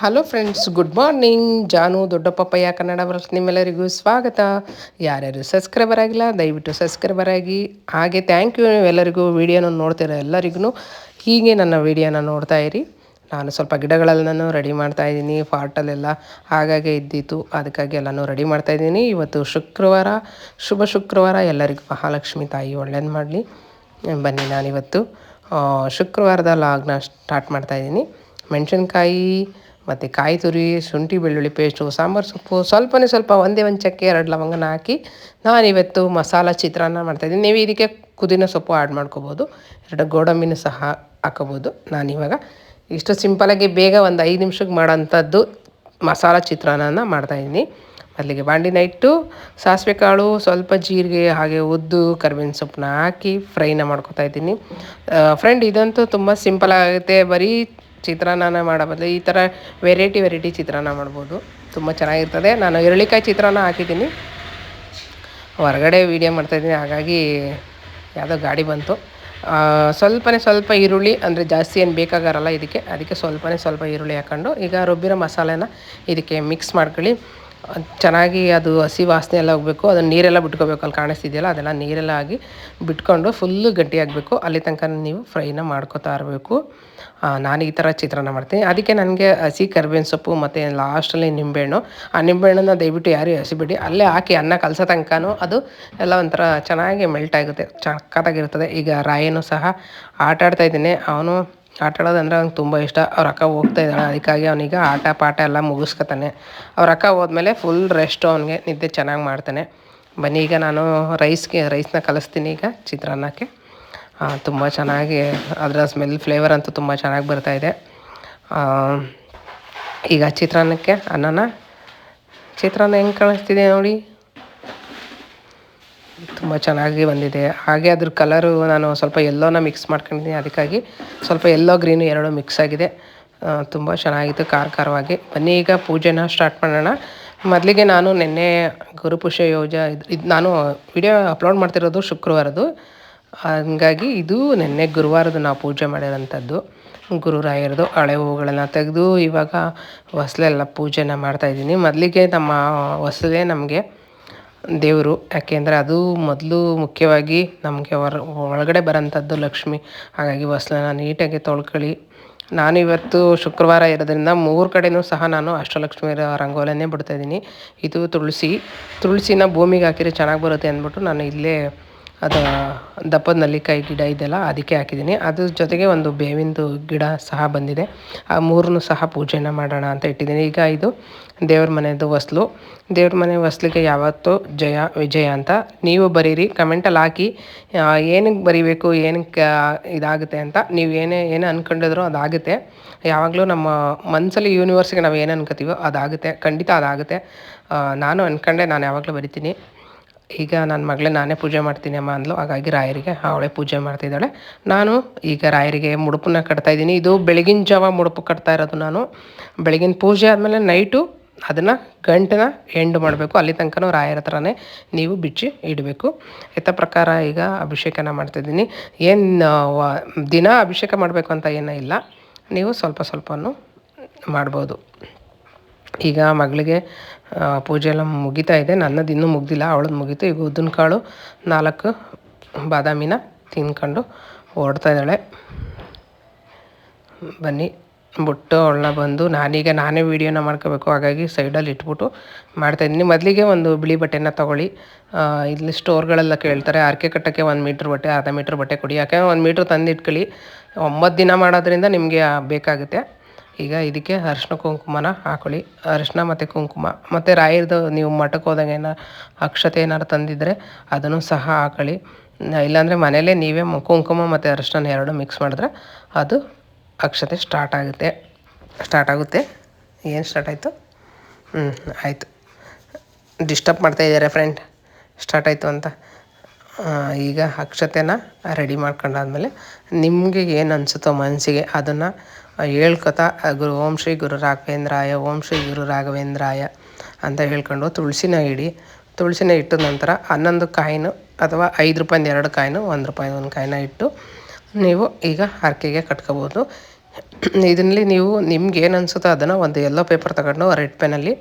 Hello friends good morning ಜಾನು ದೊಡ್ಡ ಪಪ್ಪಯ್ಯ ಕನ್ನಡ ವರ್ಷ ನಿಮ್ಮೆಲ್ಲರಿಗೂ ಸ್ವಾಗತ. ಯಾರ್ಯಾರು ಸಬ್ಸ್ಕ್ರೈಬರ್ ಆಗಿಲ್ಲ, ದಯವಿಟ್ಟು ಸಬ್ಸ್ಕ್ರೈಬರ್ ಆಗಿ. ಹಾಗೆ ಥ್ಯಾಂಕ್ ಯು ಎಲ್ಲರಿಗೂ ವೀಡಿಯೋನ ನೋಡ್ತಿರೋ ಎಲ್ಲರಿಗೂ. ಹೀಗೆ ನನ್ನ ವೀಡಿಯೋನ ನೋಡ್ತಾ ಇರಿ. ನಾನು ಸ್ವಲ್ಪ ಗಿಡಗಳೆಲ್ಲನೂ ರೆಡಿ ಮಾಡ್ತಾ ಇದ್ದೀನಿ ಪಾಟಲ್ಲೆಲ್ಲ ಹಾಗಾಗಿ ಇದ್ದಿತ್ತು. ಅದಕ್ಕಾಗಿ ಎಲ್ಲನೂ ರೆಡಿ ಮಾಡ್ತಾ ಇದ್ದೀನಿ. ಇವತ್ತು ಶುಕ್ರವಾರ, ಶುಭ ಶುಕ್ರವಾರ. ಎಲ್ಲರಿಗೂ ಮಹಾಲಕ್ಷ್ಮಿ ತಾಯಿ ಒಳ್ಳೇದು ಮಾಡಲಿ. ಬನ್ನಿ ನಾನಿವತ್ತು ಶುಕ್ರವಾರದ ಲಾಗ್ನ ಸ್ಟಾರ್ಟ್ ಮಾಡ್ತಾ ಇದ್ದೀನಿ. ಮೆಣಸಿನ್ಕಾಯಿ ಮತ್ತು ಕಾಯಿ ತುರಿ, ಶುಂಠಿ, ಬೆಳ್ಳುಳ್ಳಿ ಪೇಸ್ಟು ಸಾಂಬಾರು ಸೊಪ್ಪು ಸ್ವಲ್ಪನೇ ಸ್ವಲ್ಪ ಒಂದೇ ಒಂದು ಚಕ್ಕೆ ಎರಡು ಲವಂಗನ ಹಾಕಿ ನಾನಿವತ್ತು ಮಸಾಲ ಚಿತ್ರಾನ್ನ ಮಾಡ್ತಾಯಿದ್ದೀನಿ ನೀವು ಇದಕ್ಕೆ ಕುದಿನ ಸೊಪ್ಪು ಆ್ಯಡ್ ಮಾಡ್ಕೋಬೋದು. ಎರಡು ಗೋಡಂಬಿನೂ ಸಹ ಹಾಕೋಬೋದು ನಾನಿವಾಗ ಇಷ್ಟು ಸಿಂಪಲಾಗಿ ಬೇಗ ಒಂದು ಐದು ನಿಮಿಷಕ್ಕೆ ಮಾಡೋಂಥದ್ದು ಮಸಾಲ ಚಿತ್ರಾನ್ನ ಮಾಡ್ತಾಯಿದ್ದೀನಿ ಅಲ್ಲಿಗೆ ಬಾಂಡಿನ ಇಟ್ಟು ಸಾಸಿವೆ ಕಾಳು, ಸ್ವಲ್ಪ ಜೀರಿಗೆ, ಹಾಗೆ ಉದ್ದು, ಕರಿಬೇವಿನ ಸೊಪ್ಪನ್ನ ಹಾಕಿ ಫ್ರೈನ ಮಾಡ್ಕೊತಾ ಇದ್ದೀನಿ. ಫ್ರೆಂಡ್ ಇದಂತೂ ತುಂಬ ಸಿಂಪಲ್ ಆಗುತ್ತೆ. ಬರೀ ಚಿತ್ರಾನ್ನ ಬದಲು ಈ ಥರ ವೆರೈಟಿ ವೆರೈಟಿ ಚಿತ್ರಾನ್ನ ಮಾಡ್ಬೋದು. ತುಂಬ ಚೆನ್ನಾಗಿರ್ತದೆ. ನಾನು ಎರಳಿಕಾಯಿ ಚಿತ್ರಾನ್ನ ಹಾಕಿದ್ದೀನಿ. ಹೊರಗಡೆ ವೀಡಿಯೋ ಮಾಡ್ತಾಯಿದ್ದೀನಿ ಹಾಗಾಗಿ ಯಾವುದೋ ಗಾಡಿ ಬಂತು. ಸ್ವಲ್ಪನೇ ಸ್ವಲ್ಪ ಈರುಳ್ಳಿ, ಅಂದರೆ ಜಾಸ್ತಿ ಏನು ಬೇಕಾಗಾರಲ್ಲ ಇದಕ್ಕೆ, ಅದಕ್ಕೆ ಸ್ವಲ್ಪನೇ ಸ್ವಲ್ಪ ಈರುಳ್ಳಿ ಹಾಕ್ಕೊಂಡು ಈಗ ರುಬ್ಬಿರೋ ಮಸಾಲೆನ ಇದಕ್ಕೆ ಮಿಕ್ಸ್ ಮಾಡ್ಕೊಳ್ಳಿ. ಚೆನ್ನಾಗಿ ಅದು ಹಸಿ ವಾಸನೆ ಎಲ್ಲ ಹೋಗಬೇಕು, ಅದನ್ನು ನೀರೆಲ್ಲ ಬಿಟ್ಕೋಬೇಕು. ಅಲ್ಲಿ ಕಾಣಿಸ್ತಿದೆಯಲ್ಲ, ಅದೆಲ್ಲ ನೀರೆಲ್ಲ ಆಗಿ ಬಿಟ್ಕೊಂಡು ಫುಲ್ಲು ಗಟ್ಟಿ ಆಗಬೇಕು ಅಲ್ಲಿ ತನಕ ನೀವು ಫ್ರೈನ ಮಾಡ್ಕೋತಾ ಇರಬೇಕು. ನಾನು ಈ ಥರ ಚಿತ್ರಾನ್ನ ಮಾಡ್ತೀನಿ. ಅದಕ್ಕೆ ನನಗೆ ಹಸಿ ಕರ್ಬೇವಿನ ಸೊಪ್ಪು ಮತ್ತು ಲಾಸ್ಟಲ್ಲಿ ನಿಂಬೆಹಣ್ಣು. ಆ ನಿಂಬೆಹಣ್ಣನ್ನ ದಯವಿಟ್ಟು ಯಾರು ಹಸಿಬಿಡಿ ಅಲ್ಲೇ ಹಾಕಿ ಅನ್ನ ಕಲಸೋ ತನಕನೂ ಅದು ಎಲ್ಲ ಒಂಥರ ಚೆನ್ನಾಗಿ ಮೆಲ್ಟ್ ಆಗುತ್ತೆ ಚಕ್ಕದಾಗಿರ್ತದೆ ಈಗ ರಾಯನು ಸಹ ಆಟ ಆಡ್ತಾ ಇದ್ದೀನಿ. ಅವನು ಆಟ ಆಡೋದಂದ್ರೆ ಅವ್ನಿಗೆ ತುಂಬ ಇಷ್ಟ. ಅವ್ರ ಅಕ್ಕ ಹೋಗ್ತಾ ಇದ್ದಾಳೆ, ಅದಕ್ಕಾಗಿ ಅವನೀಗ ಆಟ, ಪಾಠ ಎಲ್ಲ ಮುಗಿಸ್ಕೊತಾನೆ. ಅವ್ರ ಅಕ್ಕ ಹೋದ್ಮೇಲೆ ಫುಲ್ ರೆಸ್ಟು ಅವನಿಗೆ, ನಿದ್ದೆ ಚೆನ್ನಾಗಿ ಮಾಡ್ತಾನೆ. ಬನ್ನಿ, ಈಗ ನಾನು ರೈಸ್ಗೆ ರೈಸ್ನ ಕಲಿಸ್ತೀನಿ ಈಗ ಚಿತ್ರಾನ್ನಕ್ಕೆ. ತುಂಬ ಚೆನ್ನಾಗಿ ಅದರ ಸ್ಮೆಲ್ ಫ್ಲೇವರ್ ಅಂತೂ ತುಂಬ ಚೆನ್ನಾಗಿ ಬರ್ತಾಯಿದೆ ಈಗ ಚಿತ್ರಾನ್ನಕ್ಕೆ ಅನ್ನನ. ಚಿತ್ರಾನ್ನ ಹೆಂಗೆ ಕಳಿಸ್ತಿದೆ ನೋಡಿ. ತುಂಬ ಚೆನ್ನಾಗಿ ಬಂದಿದೆ. ಹಾಗೆ ಅದ್ರ ಕಲರು ನಾನು ಸ್ವಲ್ಪ ಎಲ್ಲೋನ ಮಿಕ್ಸ್ ಮಾಡ್ಕೊಂಡಿದ್ದೀನಿ. ಅದಕ್ಕಾಗಿ ಸ್ವಲ್ಪ ಎಲ್ಲೋ ಗ್ರೀನು ಎರಡು ಮಿಕ್ಸ್ ಆಗಿದೆ. ತುಂಬ ಚೆನ್ನಾಗಿತ್ತು ಖಾರ ಖಾರವಾಗಿ. ಬನ್ನಿ ಈಗ ಪೂಜೆನ ಸ್ಟಾರ್ಟ್ ಮಾಡೋಣ. ಮೊದಲಿಗೆ ನಾನು ನಿನ್ನೆ ಗುರುಪುಷ್ಯ ಯೋಜ ಇದು ನಾನು ವಿಡಿಯೋ ಅಪ್ಲೋಡ್ ಮಾಡ್ತಿರೋದು ಶುಕ್ರವಾರದ್ದು. ಹಂಗಾಗಿ ಇದು ನಿನ್ನೆ ಗುರುವಾರದ್ದು ನಾವು ಪೂಜೆ ಮಾಡಿರೋಂಥದ್ದು. ಗುರುರಾಯರದು ಹಳೆ ಹೂವುಗಳನ್ನು ತೆಗೆದು ಇವಾಗ ಹೊಸಲೆಲ್ಲ ಪೂಜೆನ ಮಾಡ್ತಾಯಿದ್ದೀನಿ ಮೊದಲಿಗೆ ನಮ್ಮ ಹೊಸಲೇ ನಮಗೆ ದೇವರು. ಯಾಕೆಂದರೆ ಅದು ಮೊದಲು ಮುಖ್ಯವಾಗಿ ನಮಗೆ ಹೊರ, ಒಳಗಡೆ ಬರೋಂಥದ್ದು ಲಕ್ಷ್ಮಿ. ಹಾಗಾಗಿ ಹೊಸ್ಲನ್ನ ನೀಟಾಗಿ ತೊಳ್ಕೊಳ್ಳಿ. ನಾನು ಇವತ್ತು ಶುಕ್ರವಾರ ಇರೋದ್ರಿಂದ ಮೂರು ಕಡೆಯೂ ಸಹ ನಾನು ಅಷ್ಟಲಕ್ಷ್ಮಿ ರಂಗೋಲಿನೇ ಬಿಡ್ತಾಯಿದ್ದೀನಿ ಇದು ತುಳಸಿ. ತುಳಸಿನ ಭೂಮಿಗೆ ಹಾಕಿದರೆ ಚೆನ್ನಾಗಿ ಬರುತ್ತೆ ಅಂದ್ಬಿಟ್ಟು ನಾನು ಇಲ್ಲೇ ಅದು ದಪ್ಪದ ನಲ್ಲಿಕಾಯಿ ಗಿಡ ಇದೆಯಲ್ಲ ಅದಕ್ಕೆ ಹಾಕಿದ್ದೀನಿ. ಅದ್ರ ಜೊತೆಗೆ ಒಂದು ಬೇವಿಂದು ಗಿಡ ಸಹ ಬಂದಿದೆ. ಆ ಮೂರನ್ನು ಸಹ ಪೂಜೆನ ಮಾಡೋಣ ಅಂತ ಇಟ್ಟಿದ್ದೀನಿ. ಈಗ ಇದು ದೇವ್ರ ಮನೆಯದು ಹೊಸ್ಲು ದೇವ್ರ ಮನೆ ವಸ್ಲಿಗೆ ಯಾವತ್ತೂ ಜಯ, ವಿಜಯ ಅಂತ. ನೀವು ಬರೀರಿ ಕಮೆಂಟಲ್ಲಿ ಹಾಕಿ ಏನಕ್ಕೆ ಬರಿಬೇಕು ಏನಕ್ಕೆ ಇದಾಗುತ್ತೆ ಅಂತ. ನೀವು ಏನೇ ಏನೇ ಅಂದ್ಕೊಂಡಿದ್ರು ಅದಾಗುತ್ತೆ. ಯಾವಾಗಲೂ ನಮ್ಮ ಮನಸ್ಸಲ್ಲಿ ಯೂನಿವರ್ಸ್ಗೆ ನಾವು ಏನು ಅನ್ಕೋತೀವೋ ಅದಾಗುತ್ತೆ. ಖಂಡಿತ ಅದಾಗುತ್ತೆ. ನಾನು ಅಂದ್ಕೊಂಡೆ ನಾನು ಯಾವಾಗಲೂ ಬರಿತೀನಿ. ಈಗ ನನ್ನ ಮಗಳೇ ನಾನೇ ಪೂಜೆ ಮಾಡ್ತೀನಿ ಅಮ್ಮ ಅಂದ್ಲು. ಹಾಗಾಗಿ ರಾಯರಿಗೆ ಅವಳೇ ಪೂಜೆ ಮಾಡ್ತಿದ್ದಾಳೆ. ನಾನು ಈಗ ರಾಯರಿಗೆ ಮುಡುಪನ್ನ ಕಟ್ತಾ ಇದ್ದೀನಿ. ಇದು ಬೆಳಗಿನ ಜಾವ ಮುಡುಪು ಕಟ್ತಾ ಇರೋದು ನಾನು. ಬೆಳಗಿನ ಪೂಜೆ ಆದಮೇಲೆ ನೈಟು ಅದನ್ನು ಗಂಟನ್ನ ಎಂಡ್ ಮಾಡಬೇಕು. ಅಲ್ಲಿ ತನಕನೂ ರಾಯರ ಹತ್ರನೇ ನೀವು ಬಿಚ್ಚಿ ಇಡಬೇಕು. ಇತ್ತ ಪ್ರಕಾರ ಈಗ ಅಭಿಷೇಕನ ಮಾಡ್ತಾಯಿದ್ದೀನಿ ಏನು ದಿನ ಅಭಿಷೇಕ ಮಾಡಬೇಕು ಅಂತ ಏನೂ ಇಲ್ಲ. ನೀವು ಸ್ವಲ್ಪ ಸ್ವಲ್ಪನೂ ಮಾಡ್ಬೋದು. ಈಗ ಮಗಳಿಗೆ ಪೂಜೆ ಎಲ್ಲ ಮುಗಿತಾ ಇದೆ. ನನ್ನದು ಇನ್ನೂ ಮುಗ್ದಿಲ್ಲ. ಅವಳದ್ದು ಮುಗೀತು. ಈಗ ಉದ್ದಿನ ಕಾಳು ನಾಲ್ಕು ಬಾದಾಮಿನ ತಿನ್ಕೊಂಡು ಓಡ್ತಾ ಇದ್ದಾಳೆ. ಬನ್ನಿ, ಬಿಟ್ಟು ಅವಳನ್ನ ಬಂದು ನಾನೀಗ ನಾನೇ ವೀಡಿಯೋನ ಮಾಡ್ಕೋಬೇಕು. ಹಾಗಾಗಿ ಸೈಡಲ್ಲಿ ಇಟ್ಬಿಟ್ಟು ಮಾಡ್ತಾಯಿದ್ದೀನಿ ಮೊದಲಿಗೆ ಒಂದು ಬಿಳಿ ಬಟ್ಟೆನ ತೊಗೊಳ್ಳಿ. ಇಲ್ಲಿ ಸ್ಟೋರ್ಗಳೆಲ್ಲ ಕೇಳ್ತಾರೆ. ಅರ್ಕೆ ಕಟ್ಟಕ್ಕೆ ಒಂದು ಮೀಟ್ರ್ ಬಟ್ಟೆ, ಅರ್ಧ ಮೀಟ್ರ್ ಬಟ್ಟೆ ಕೊಡಿ. ಯಾಕೆ ಒಂದು ಮೀಟ್ರ್ ತಂದು ಇಟ್ಕೊಳ್ಳಿ ಒಂಬತ್ತು ದಿನ ಮಾಡೋದ್ರಿಂದ ನಿಮಗೆ ಬೇಕಾಗುತ್ತೆ. ಈಗ ಇದಕ್ಕೆ ಅರಿಶಿನ ಕುಂಕುಮನ ಹಾಕೊಳ್ಳಿ. ಅರಿಶಿನ ಮತ್ತು ಕುಂಕುಮ. ಮತ್ತು ರಾಯರದು ನೀವು ಮಠಕ್ಕೆ ಹೋದಾಗ ಏನೋ ಅಕ್ಷತೆ ಏನಾರು ತಂದಿದ್ದರೆ ಅದನ್ನು ಸಹ ಹಾಕೊಳ್ಳಿ. ಇಲ್ಲಾಂದರೆ ಮನೆಯಲ್ಲೇ ನೀವೇ ಕುಂಕುಮ ಮತ್ತು ಅರಿಶಿನ ಎರಡು ಮಿಕ್ಸ್ ಮಾಡಿದ್ರೆ ಅದು ಅಕ್ಷತೆ ಸ್ಟಾರ್ಟ್ ಆಗುತ್ತೆ. ಸ್ಟಾರ್ಟ್ ಆಗುತ್ತೆ. ಏನು ಸ್ಟಾರ್ಟ್ ಆಯಿತು? ಹ್ಞೂ ಆಯಿತು. ಡಿಸ್ಟರ್ಬ್ ಮಾಡ್ತಾ ಇದ್ದಾರೆ ಫ್ರೆಂಡ್ ಸ್ಟಾರ್ಟ್ ಆಯಿತು ಅಂತ. ಈಗ ಅಕ್ಷತೆನ ರೆಡಿ ಮಾಡ್ಕೊಂಡಾದ್ಮೇಲೆ ನಿಮಗೆ ಏನು ಅನಿಸುತ್ತೋ ಮನಸ್ಸಿಗೆ ಅದನ್ನು ಹೇಳ್ಕೊತಾ ಗುರು, ಓಂ ಶ್ರೀ ಗುರು ರಾಘವೇಂದ್ರಾಯ, ಓಂ ಶ್ರೀ ಗುರು ರಾಘವೇಂದ್ರಾಯ ಅಂತ ಹೇಳ್ಕೊಂಡು ತುಳಸಿನ ಇಡಿ ತುಳಸಿನ ಇಟ್ಟ ನಂತರ ಹನ್ನೊಂದು ಕಾಯಿನು ಅಥವಾ ಐದು ರೂಪಾಯಿಂದ ಎರಡು ಕಾಯಿನು, ಒಂದು ರೂಪಾಯಿ ಒಂದು ಕಾಯಿನ ಇಟ್ಟು ನೀವು ಈಗ ಹರಕೆಗೆ ಕಟ್ಕೋಬೋದು. ಇದರಲ್ಲಿ ನೀವು ನಿಮ್ಗೆ ಏನು ಅನಿಸುತ್ತೋ ಅದನ್ನು ಒಂದು ಎಲ್ಲೋ ಪೇಪರ್ ತಗೊಂಡು ರೆಡ್ ಪೆನಲ್ಲಿ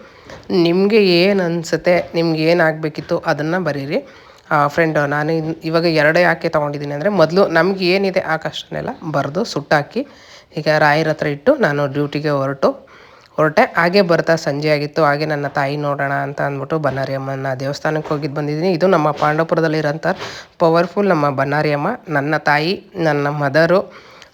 ನಿಮಗೆ ಏನು ಅನಿಸುತ್ತೆ, ನಿಮ್ಗೆ ಏನು ಆಗಬೇಕಿತ್ತು ಅದನ್ನು ಬರೀರಿ. ಫ್ರೆಂಡ್ ನಾನು ಇವಾಗ ಎರಡೇ ಹಾಕಿ ತೊಗೊಂಡಿದ್ದೀನಿ ಅಂದರೆ ಮೊದಲು ನಮ್ಗೆ ಏನಿದೆ ಆ ಕಷ್ಟನೆಲ್ಲ ಬರೆದು ಸುಟ್ಟಾಕಿ ಈಗ ರಾಯರ ಹತ್ರ ಇಟ್ಟು ನಾನು ಡ್ಯೂಟಿಗೆ ಹೊರಟು. ಹೊರಟೆ, ಹಾಗೆ ಬರ್ತಾ ಸಂಜೆ ಆಗಿತ್ತು. ಹಾಗೆ ನನ್ನ ತಾಯಿ ನೋಡೋಣ ಅಂತ ಅಂದ್ಬಿಟ್ಟು ಬನ್ನಾರಿ ಅಮ್ಮನ ದೇವಸ್ಥಾನಕ್ಕೆ ಹೋಗಿದ್ದು ಬಂದಿದ್ದೀನಿ. ಇದು ನಮ್ಮ ಪಾಂಡವಪುರದಲ್ಲಿರೋಂಥ ಪವರ್ಫುಲ್ ನಮ್ಮ ಬನ್ನಾರಿ ಅಮ್ಮ ನನ್ನ ತಾಯಿ, ನನ್ನ ಮದರು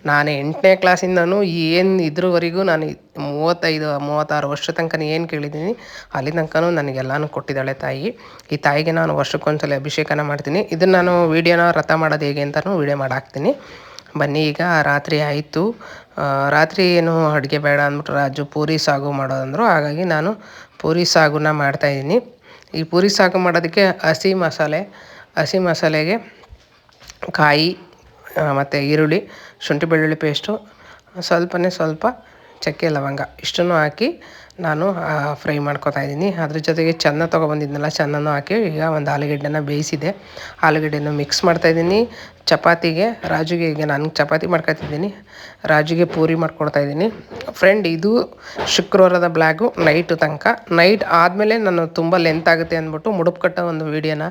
ನಾನು ಎಂಟನೇ ಕ್ಲಾಸಿಂದನೂ ಏನು ಇದ್ರವರೆಗೂ ನಾನು ಮೂವತ್ತೈದು, ಮೂವತ್ತಾರು ವರ್ಷ ತನಕ ಏನು ಕೇಳಿದ್ದೀನಿ, ಅಲ್ಲಿ ತನಕನೂ ನನಗೆಲ್ಲನೂ ಕೊಟ್ಟಿದ್ದಾಳೆ ತಾಯಿ. ಈ ತಾಯಿಗೆ ನಾನು ವರ್ಷಕ್ಕೊಂದ್ಸಲ ಅಭಿಷೇಕನ ಮಾಡ್ತೀನಿ. ಇದನ್ನು ನಾನು ವೀಡಿಯೋನ ರಥ ಮಾಡೋದು ಹೇಗೆ ಅಂತಲೂ ವೀಡಿಯೋ ಮಾಡಾಕ್ತೀನಿ. ಬನ್ನಿ ಈಗ ರಾತ್ರಿ ಆಯಿತು. ರಾತ್ರಿ ಏನು ಅಡುಗೆ ಬೇಡ ಅಂದ್ಬಿಟ್ಟು ರಾಜು ಪೂರಿ ಸಾಗು ಮಾಡೋದಂದರು. ಹಾಗಾಗಿ ನಾನು ಪೂರಿ ಸಾಗುನ ಮಾಡ್ತಾಯಿದ್ದೀನಿ ಈ ಪೂರಿ ಸಾಗು ಮಾಡೋದಕ್ಕೆ ಹಸಿ ಮಸಾಲೆ, ಹಸಿ ಮಸಾಲೆಗೆ ಕಾಯಿ ಮತ್ತು ಈರುಳ್ಳಿ, ಶುಂಠಿ ಬೆಳ್ಳುಳ್ಳಿ ಪೇಸ್ಟು ಸ್ವಲ್ಪನೇ ಸ್ವಲ್ಪ ಚಕ್ಕೆ ಲವಂಗ. ಇಷ್ಟನ್ನು ಹಾಕಿ ನಾನು ಫ್ರೈ ಮಾಡ್ಕೊತಾ ಇದ್ದೀನಿ. ಅದ್ರ ಜೊತೆಗೆ ಚೆನ್ನ ತೊಗೊಬಂದಿದ್ನಲ್ಲ ಚೆನ್ನೂ ಹಾಕಿ ಈಗ ಒಂದು ಆಲೂಗಡ್ಡೆನ ಬೇಯಿಸಿದೆ. ಆಲೂಗಡ್ಡೆನ ಮಿಕ್ಸ್ ಮಾಡ್ತಾಯಿದ್ದೀನಿ ಚಪಾತಿಗೆ, ರಾಜುಗೆ ಈಗ ನಾನು ಚಪಾತಿ ಮಾಡ್ಕೊತಿದ್ದೀನಿ. ರಾಜುಗೆ ಪೂರಿ ಮಾಡ್ಕೊಡ್ತಾ ಇದ್ದೀನಿ. ಫ್ರೆಂಡ್ ಇದು ಶುಕ್ರವಾರದ ಬ್ಲ್ಯಾಗು ನೈಟು ತನಕ. ನೈಟ್ ಆದಮೇಲೆ ನಾನು ತುಂಬ ಲೆಂತ್ ಆಗುತ್ತೆ ಅಂದ್ಬಿಟ್ಟು ಮುಡುಪು ಕಟ್ಟೋ ಒಂದು ವೀಡಿಯೋನ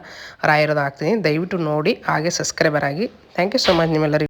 ರಾಯಿರೋದು ಹಾಕ್ತೀನಿ ದಯವಿಟ್ಟು ನೋಡಿ, ಹಾಗೆ ಸಬ್ಸ್ಕ್ರೈಬರ್ ಆಗಿ. ಥ್ಯಾಂಕ್ ಯು ಸೊ ಮಚ್ ನಿಮ್ಮೆಲ್ಲರಿಗೂ.